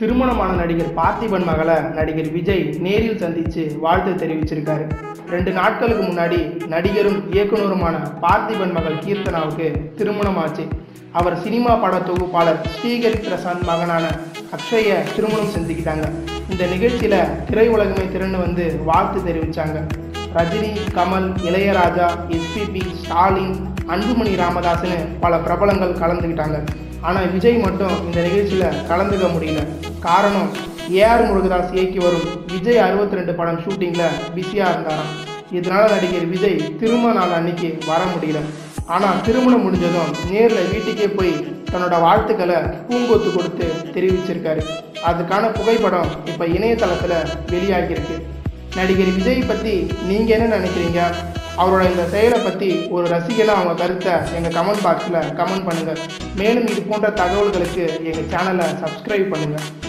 திருமணமான நடிகர் பார்த்திபன் மகளை நடிகர் விஜய் நேரில் சந்தித்து வாழ்த்து தெரிவிச்சிருக்காரு. ரெண்டு நாட்களுக்கு முன்னாடி நடிகரும் இயக்குனருமான பார்த்திபன் மகள் கீர்த்தனாவுக்கு திருமணமாச்சு. அவர் சினிமா பட தொகுப்பாளர் ஸ்ரீகரி பிரசாந்த் மகனான அக்ஷய திருமணம் செஞ்சுக்கிட்டாங்க. இந்த நிகழ்ச்சியில் திரையுலகமே திரண்டு வந்து வாழ்த்து தெரிவித்தாங்க ரஜினி கமல் இளையராஜா எஸ்பிபி ஸ்டாலின் அன்புமணி ராமதாஸ்னு பல பிரபலங்கள் கலந்துக்கிட்டாங்க. ஆனால் விஜய் மட்டும் இந்த நிகழ்ச்சியில் கலந்துக்க முடியல. காரணம் ஏஆர் முருகதாஸ் இயக்கி வரும் விஜய் அறுபத்தி ரெண்டு படம் ஷூட்டிங்கில் பிஸியாக இருந்தாராம். இதனால நடிகர் விஜய் திருமண நாள் அன்னைக்கு வர முடியல. ஆனால் திருமணம் முடிஞ்சதும் நேரில் வீட்டுக்கே போய் தன்னோட வாழ்த்துக்களை பூங்கொத்து கொடுத்து தெரிவிச்சிருக்காரு. அதுக்கான புகைப்படம் இப்போ இணையதளத்தில் வெளியாகியிருக்கு. நடிகர் விஜய் பற்றி நீங்கள் என்ன நினைக்கிறீங்க? அவரோட இந்த செயலை பற்றி ஒரு ரசிகனாக அவங்க கருத்தை எங்கள் கமெண்ட் பாக்ஸில் கமெண்ட் பண்ணுங்கள் மேலும் இது போன்ற தகவல்களுக்கு எங்கள் சேனலை சப்ஸ்கிரைப் பண்ணுங்கள்